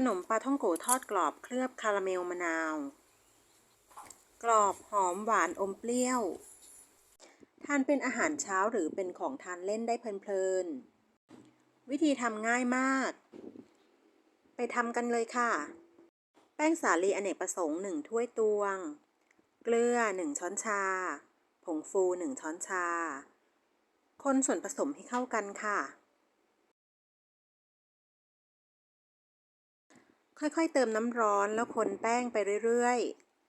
ขนมปลาท่องโกทอดกรอบเคลือบคาราเมลมะนาว กรอบหอมหวานอมเปรี้ยว ทานเป็นอาหารเช้าหรือเป็นของทานเล่นได้เพลินๆ วิธีทำง่ายมาก ไปทำกันเลยค่ะ แป้งสาลีอเนกประสงค์ 1 ถ้วยตวง เกลือ 1 ช้อนชา ผงฟู 1 ช้อนชา คนส่วนผสมให้เข้ากันค่ะ ค่อยๆ เติมน้ำร้อนแล้วคนแป้งไปเรื่อย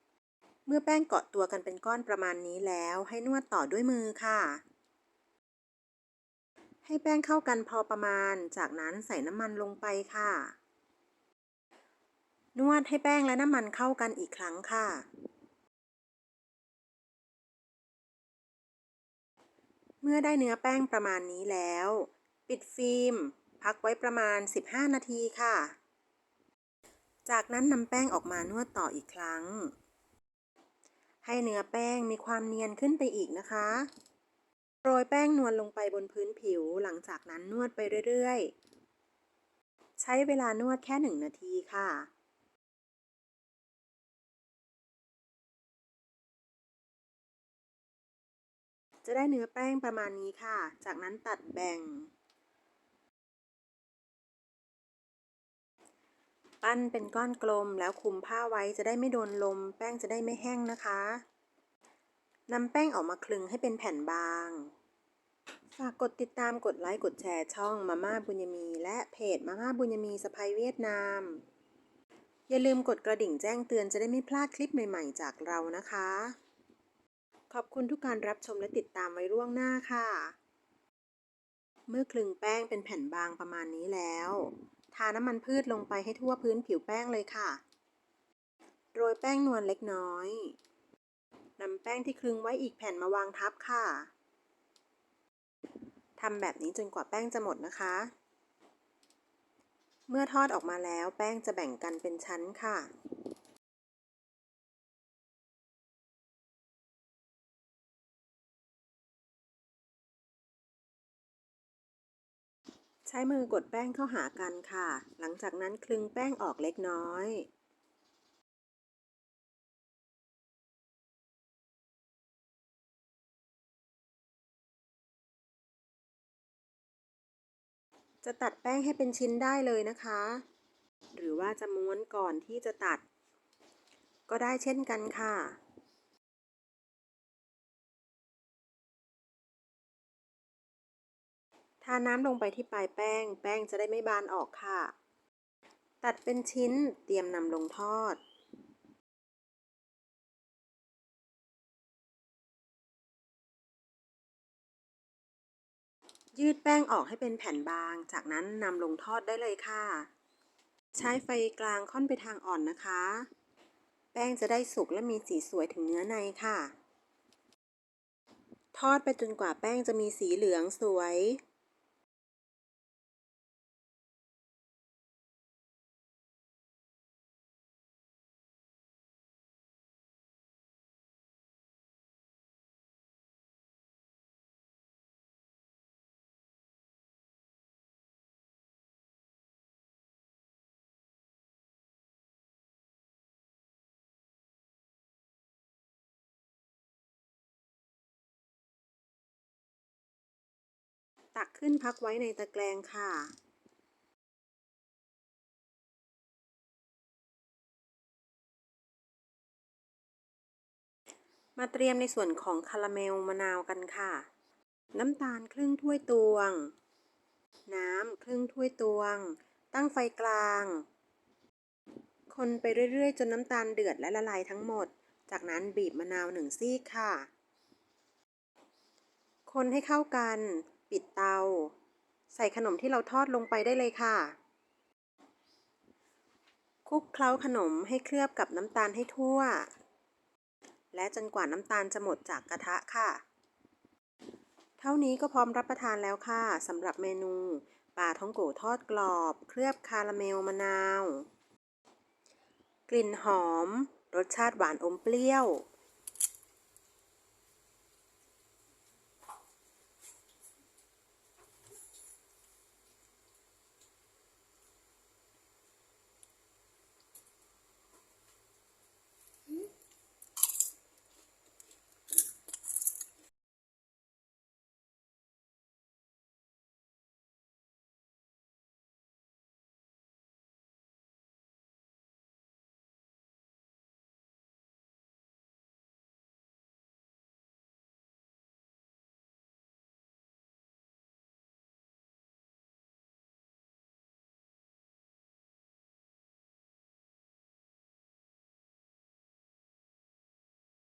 ๆ เมื่อแป้งเกาะตัวกันเป็นก้อนประมาณนี้แล้วให้นวดต่อด้วยมือค่ะ ให้แป้งเข้ากันพอประมาณ จากนั้นใส่น้ำมันลงไปค่ะ นวดให้แป้งและน้ำมันเข้ากันอีกครั้งค่ะ เมื่อได้เนื้อแป้งประมาณนี้แล้ว ปิดฟิล์ม พักไว้ประมาณ 15 นาทีค่ะ จากนั้นนำแป้งออกมานวดต่ออีกครั้ง ให้เนื้อแป้งมีความเนียนขึ้นไปอีกนะคะ โรยแป้งนวลลงไปบนพื้นผิว หลังจากนั้นนวดไปเรื่อยๆ ใช้เวลานวดแค่หนึ่งนาทีค่ะจะได้เนื้อแป้งประมาณนี้ค่ะ จากนั้นตัดแบ่ง ปั้นเป็นก้อนกลมแล้วคลุมผ้าไว้จะได้ไม่โดนลม แป้งจะได้ไม่แห้งนะคะนำแป้งออกมาคลึงให้เป็นแผ่นบาง ฝากกดติดตามกดไลค์กดแชร์ช่องมาม่าบุญยมี และเพจมาม่าบุญยมีสะพายเวียดนาม อย่าลืมกดกระดิ่งแจ้งเตือนจะได้ไม่พลาดคลิปใหม่ ๆ จากเรานะคะ ขอบคุณทุกการรับชมและติดตามไว้ล่วงหน้าค่ะ เมื่อคลึงแป้งเป็นแผ่นบางประมาณนี้แล้ว ทาน้ำมันพืชลงไปให้ทั่วพื้นผิวแป้งเลยค่ะ โรยแป้งนวลเล็กน้อยนำแป้งที่คลึงไว้อีกแผ่นมาวางทับค่ะทำแบบนี้จนกว่าแป้งจะหมดนะคะ เมื่อทอดออกมาแล้วแป้งจะแบ่งกันเป็นชั้นค่ะ ใช้มือกดแป้งเข้าหากันค่ะ หลังจากนั้นคลึงแป้งออกเล็กน้อย จะตัดแป้งให้เป็นชิ้นได้เลยนะคะ หรือว่าจะม้วนก่อนที่จะตัด ก็ได้เช่นกันค่ะ ทาน้ำลงไปที่ปลายแป้ง แป้งจะได้ไม่บานออกค่ะ ตัดเป็นชิ้นเตรียมนำลงทอด ยืดแป้งออกให้เป็นแผ่นบาง จากนั้นนำลงทอดได้เลยค่ะ ใช้ไฟกลางค่อนไปทางอ่อนนะคะ แป้งจะได้สุกและมีสีสวยถึงเนื้อในค่ะทอดไปจนกว่าแป้งจะมีสีเหลืองสวย ตักขึ้นพักไว้ในตะแกรงค่ะมาเตรียมในส่วนของคาราเมลมะนาวกันค่ะ น้ำตาลครึ่งถ้วยตวง น้ำครึ่งถ้วยตวง ตั้งไฟกลาง คนไปเรื่อยๆ จนน้ำตาลเดือดและละลายทั้งหมด จากนั้นบีบมะนาวหนึ่งซีกค่ะ คนให้เข้ากัน ปิดเตา ใส่ขนมที่เราทอดลงไปได้เลยค่ะ คลุกเคล้าขนมให้เคลือบกับน้ำตาลให้ทั่ว และจนกว่าน้ำตาลจะหมดจากกระทะค่ะ เท่านี้ก็พร้อมรับประทานแล้วค่ะสำหรับเมนูปลาท่องโกทอดกรอบ เคลือบคาราเมลมะนาว กลิ่นหอม รสชาติหวานอมเปรี้ยว